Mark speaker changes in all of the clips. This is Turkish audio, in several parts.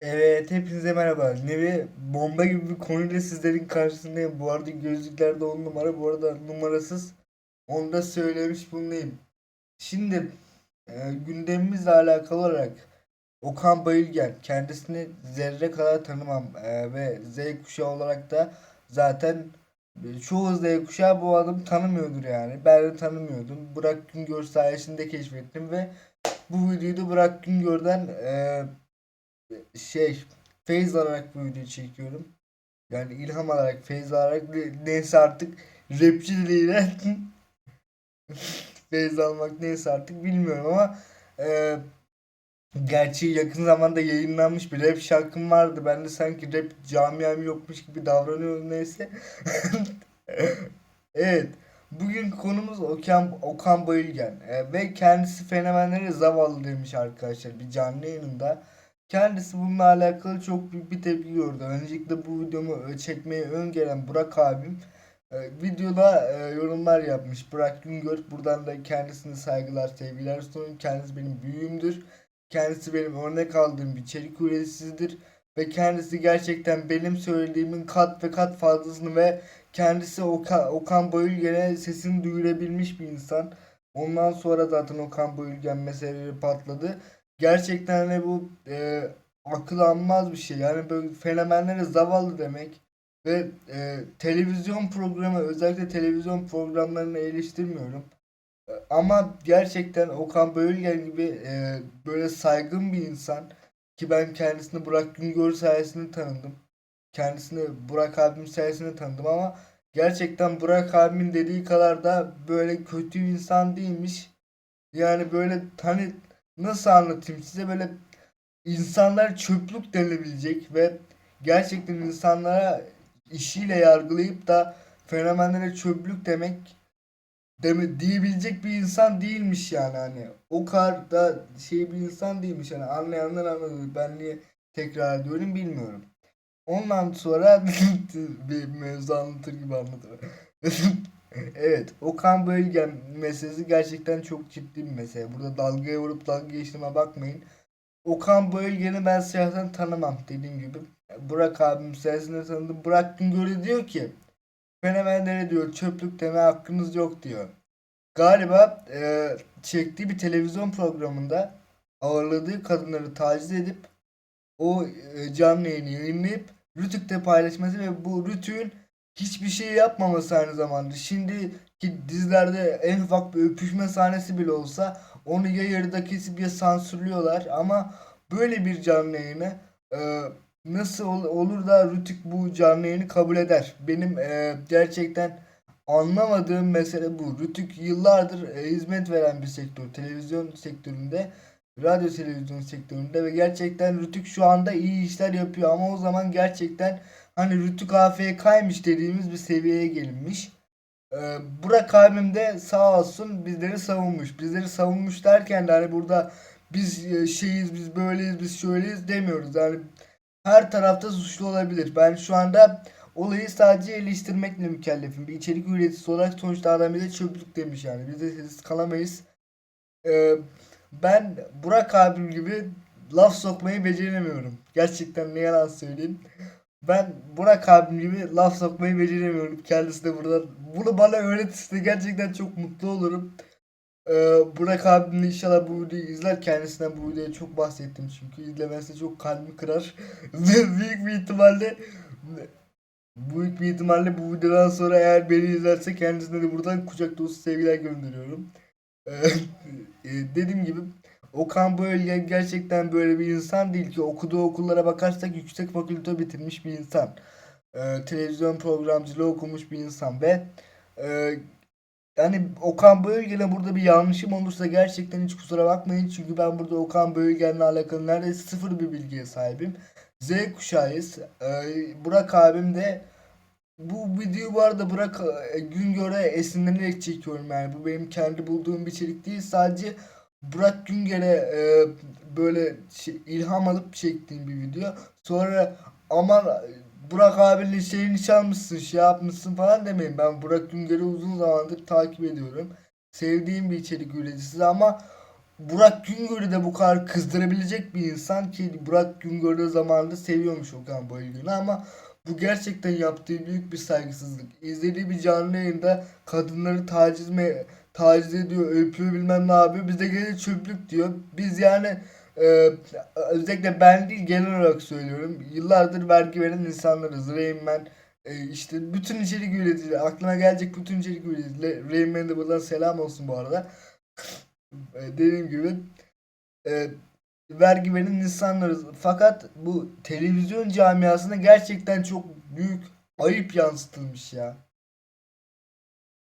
Speaker 1: Evet, hepinize merhaba. Nevi bomba gibi bir konuyla sizlerin karşısındayım. Bu arada gözlüklerde on numara, bu arada numarasız. Onu da söylemiş bulunayım. Şimdi e, gündemimizle alakalı olarak Okan Bayülgen kendisini zerre kadar tanımam E, ve Z kuşağı olarak da zaten e, çoğu Z kuşağı bu adamı tanımıyordur yani. Ben de tanımıyordum. Burak Güngör sayesinde keşfettim ve bu videoyu da Burak Güngör'den e, şey feyz alarak bu videoyu çekiyorum. Yani ilham alarak, feyz alarak ne- neyse artık rapçi diliyle feyz almak neyse artık bilmiyorum ama e, gerçi yakın zamanda yayınlanmış bir rap şarkım vardı. Ben de sanki rap camiam yokmuş gibi davranıyorum neyse. Evet. Bugün konumuz Okan, Okan Bayülgen E, ve kendisi fenomenlere zavallı demiş arkadaşlar bir canlı yayınında. Kendisi bununla alakalı çok büyük bir tepki gördü. Öncelikle bu videomu e, çekmeyi öngören Burak abim e, videoda e, yorumlar yapmış. Burak Güngör buradan da kendisine saygılar, sevgiler sunuyorum. Kendisi benim büyüğümdür. Kendisi benim örnek aldığım bir içerik üreticisidir. Ve kendisi gerçekten benim söylediğimin kat ve kat fazlasını ve kendisi Okan, Okan Bayülgen'e sesini duyurabilmiş bir insan. Ondan sonra zaten Okan Bayülgen meseleleri patladı. Gerçekten de bu e, akıl almaz bir şey. Yani böyle fenomenlere zavallı demek ve e, televizyon programı özellikle televizyon programlarını eleştirmiyorum. E, Ama gerçekten Okan Bayülgen gibi e, böyle saygın bir insan ki ben kendisini Burak Güngör sayesinde tanıdım. Kendisini Burak abim sayesinde tanıdım ama gerçekten Burak abimin dediği kadar da böyle kötü bir insan değilmiş. Yani böyle hani nasıl anlatayım size böyle insanlar çöplük denilebilecek ve gerçekten insanlara işiyle yargılayıp da fenomenlere çöplük demek deme, diyebilecek bir insan değilmiş yani hani o kadar da şey bir insan değilmiş yani anlayanlar anladı ben niye tekrar ediyorum bilmiyorum. Ondan sonra bir mevzu anlatır gibi anlatırım. Evet, Okan Bayülgen meselesi gerçekten çok ciddi bir mesele. Burada dalgaya vurup dalga geçtiğime bakmayın. Okan Bayülgen'i ben siyahtan tanımam dediğim gibi. Burak abim sayesinde tanıdım. Burak Güngör'ü diyor ki fenomenlere diyor çöplük deme hakkınız yok diyor. Galiba e, çektiği bir televizyon programında ağırladığı kadınları taciz edip o e, canlı yayını yayınlayıp Rütük'te paylaşması ve bu Rütük'ün hiçbir şey yapmaması aynı zamanda. Şimdiki dizilerde en ufak bir öpüşme sahnesi bile olsa onu ya yarıda kesip ya sansürlüyorlar ama böyle bir canlı yayını e, nasıl ol- olur da Rütük bu canlı yayını kabul eder? Benim e, gerçekten anlamadığım mesele bu. Rütük yıllardır e, hizmet veren bir sektör. Televizyon sektöründe radyo televizyon sektöründe ve gerçekten Rütük şu anda iyi işler yapıyor ama o zaman gerçekten hani Rütük AFK'ymış dediğimiz bir seviyeye gelinmiş. Ee, Burak abim de sağ olsun bizleri savunmuş. Bizleri savunmuş derken de hani burada biz e, şeyiz, biz böyleyiz, biz şöyleyiz demiyoruz. Yani her tarafta suçlu olabilir. Ben şu anda olayı sadece eleştirmekle mükellefim. Bir içerik üreticisi olarak sonuçta adam bize çöplük demiş yani. Biz de sessiz kalamayız. Ee, ben Burak abim gibi laf sokmayı beceremiyorum. Gerçekten ne yalan söyleyeyim. Ben Burak gibi laf sokmayı beceremiyorum. Kendisi de burada. Bunu bana öğretirse gerçekten çok mutlu olurum. Ee, Burak abim inşallah bu videoyu izler. Kendisinden bu videoyu çok bahsettim çünkü. izlemezse çok kalbimi kırar. Büyük bir ihtimalle Büyük bir ihtimalle bu videodan sonra eğer beni izlerse kendisine de buradan kucak dolusu sevgiler gönderiyorum. Ee, e, dediğim gibi Okan Bayülgen gerçekten böyle bir insan değil ki okuduğu okullara bakarsak yüksek fakülte bitirmiş bir insan. Ee, televizyon programcılığı okumuş bir insan ve e, yani Okan Bayülgen'e burada bir yanlışım olursa gerçekten hiç kusura bakmayın çünkü ben burada Okan Bayülgen'le alakalı neredeyse sıfır bir bilgiye sahibim. Z kuşağıyız. Ee, Burak abim de bu videoyu bu arada Burak e, Güngör'e esinlenerek çekiyorum yani. Bu benim kendi bulduğum bir içerik değil. Sadece Burak Güngör'e e, böyle şey- ilham alıp çektiğim bir video. Sonra aman Burak abinin şeyini çalmışsın, şey yapmışsın falan demeyin. Ben Burak Güngör'ü uzun zamandır takip ediyorum. Sevdiğim bir içerik üreticisi ama Burak Güngör'ü de bu kadar kızdırabilecek bir insan ki Burak Güngör de zamanında seviyormuş Okan Bayülgen'i ama bu gerçekten yaptığı büyük bir saygısızlık. İzlediği bir canlı yayında kadınları taciz mi taciz ediyor, öpüyor bilmem ne yapıyor. Bize gelir çöplük diyor. Biz yani e, özellikle ben değil genel olarak söylüyorum. Yıllardır vergi veren insanlarız. Rain Man, e, işte bütün içerik üreticileri, aklına gelecek bütün içerik üreticileri. Rain Man'e de buradan selam olsun bu arada. E, dediğim gibi e, vergi veren insanlarız. Fakat bu televizyon camiasına gerçekten çok büyük ayıp yansıtılmış ya.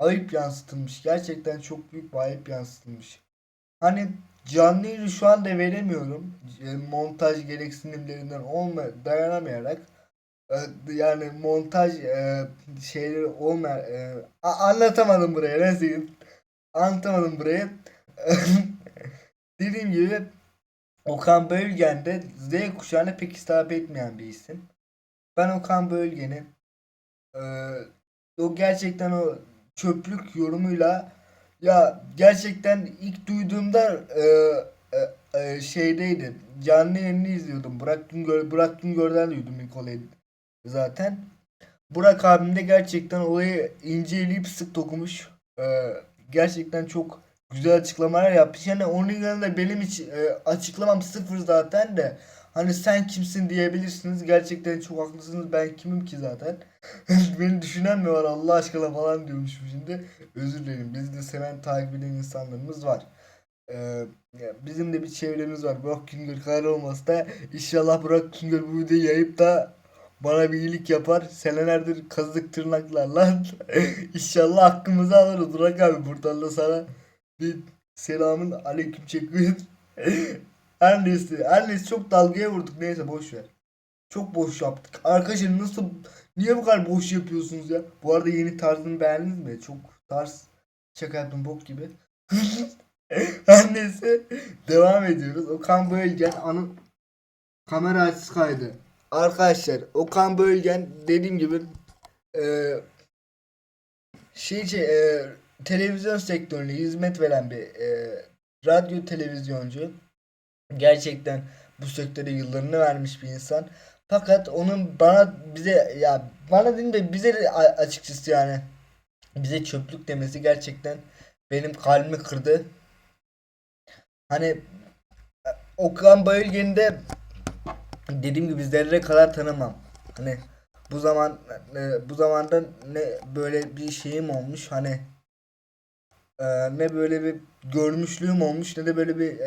Speaker 1: Ayıp yansıtılmış. Gerçekten çok büyük bir ayıp yansıtılmış. Hani canlı yayını şu anda veremiyorum. E, montaj gereksinimlerinden olma dayanamayarak e, yani montaj e, şeyleri olma a- anlatamadım buraya. Neyse anlatamadım buraya. Dediğim gibi Okan Bölgen de Z kuşağına pek hitap etmeyen bir isim. Ben Okan Bölgen'i o gerçekten o çöplük yorumuyla ya gerçekten ilk duyduğumda eee, e, e, şeydeydi. Canlı yayını izliyordum. Burak Güngör, Burak Güngör'den duydum ilk olayı zaten. Burak abim de gerçekten olayı inceleyip sık dokumuş. Eee, gerçekten çok güzel açıklamalar yapmış. Yani onun yanında benim hiç e, açıklamam sıfır zaten de. Hani sen kimsin diyebilirsiniz. Gerçekten çok haklısınız. Ben kimim ki zaten. Beni düşünen mi var Allah aşkına falan diyormuşum şimdi. Özür dilerim. Bizi de seven takip eden insanlarımız var. Ee, bizim de bir çevremiz var. Burak Güngör kadar olmasa da inşallah Burak Güngör bu videoyu yayıp da bana bir iyilik yapar. Senelerdir kazık tırnaklarla inşallah hakkımızı alırız. Burak abi buradan da sana bir selamın aleyküm çekiyorum. Her neyse, her neyse çok dalgaya vurduk. Neyse boş ver. Çok boş yaptık. Arkadaşlar nasıl niye bu kadar boş yapıyorsunuz ya? Bu arada yeni tarzını beğendiniz mi? Çok tarz şaka yaptım bok gibi. Her neyse devam ediyoruz. Okan Bölgen anı kamera açısı kaydı. Arkadaşlar Okan Bölgen dediğim gibi e, şey, şey e, televizyon sektörüne hizmet veren bir e, radyo televizyoncu. Gerçekten bu sektöre yıllarını vermiş bir insan. Fakat onun bana bize ya bana değil de bize açıkçası yani bize çöplük demesi gerçekten benim kalbimi kırdı. Hani e, Okan Bayülgen'i de dediğim gibi zerre kadar tanımam. Hani bu zaman e, bu zamanda ne böyle bir şeyim olmuş hani e, ne böyle bir görmüşlüğüm olmuş ne de böyle bir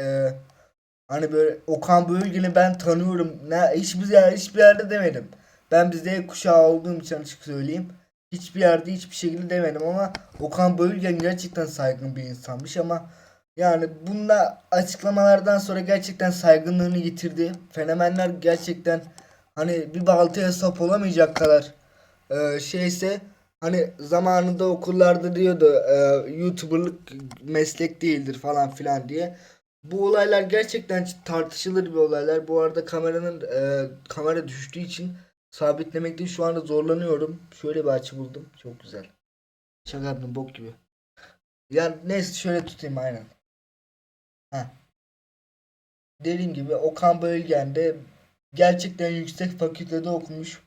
Speaker 1: hani böyle Okan Bölgen'i ben tanıyorum. Ne hiçbir yer hiçbir yerde demedim. Ben Z kuşağı olduğum için açık söyleyeyim. Hiçbir yerde hiçbir şekilde demedim ama Okan Bölgen gerçekten saygın bir insanmış ama yani bunda açıklamalardan sonra gerçekten saygınlığını yitirdi. Fenomenler gerçekten hani bir baltaya sap olamayacak kadar e, şeyse hani zamanında okullarda diyordu e, YouTuber'lık meslek değildir falan filan diye. Bu olaylar gerçekten tartışılır bir olaylar. Bu arada kameranın e, kamera düştüğü için sabitlemekte şu anda zorlanıyorum. Şöyle bir açı buldum. Çok güzel. Şaka yaptım bok gibi. Yani neyse şöyle tutayım aynen. Heh. Dediğim gibi Okan Bölgen de gerçekten yüksek fakültede okumuş.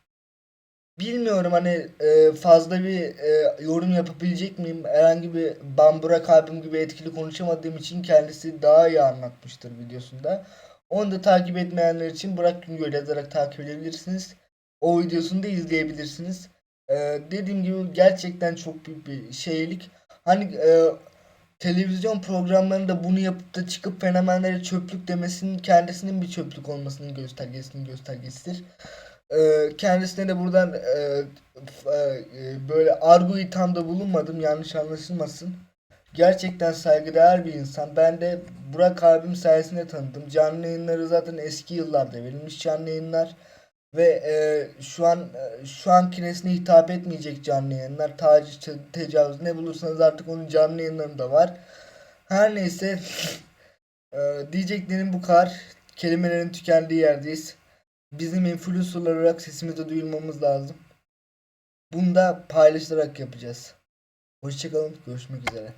Speaker 1: Bilmiyorum hani e, fazla bir e, yorum yapabilecek miyim? Herhangi bir ben Burak abim gibi etkili konuşamadığım için kendisi daha iyi anlatmıştır videosunda. Onu da takip etmeyenler için Burak Güngör yazarak takip edebilirsiniz. O videosunu da izleyebilirsiniz. E, dediğim gibi gerçekten çok büyük bir şeylik. Hani televizyon programlarında bunu yapıp da çıkıp fenomenlere çöplük demesinin kendisinin bir çöplük olmasının göstergesinin göstergesidir. Ee, kendisine de buradan e, f- e, böyle argo ithamda bulunmadım yanlış anlaşılmasın. Gerçekten saygıdeğer bir insan. Ben de Burak abim sayesinde tanıdım. Canlı yayınları zaten eski yıllarda verilmiş canlı yayınlar ve e, şu an e, şu anki nesline hitap etmeyecek canlı yayınlar. Taciz, te- tecavüz ne bulursanız artık onun canlı yayınlarında var. Her neyse e, diyeceklerim bu kadar. Kelimelerin tükendiği yerdeyiz. Bizim influencerlar olarak sesimizi duyurmamız lazım. Bunu da paylaşarak yapacağız. Hoşçakalın. Görüşmek üzere.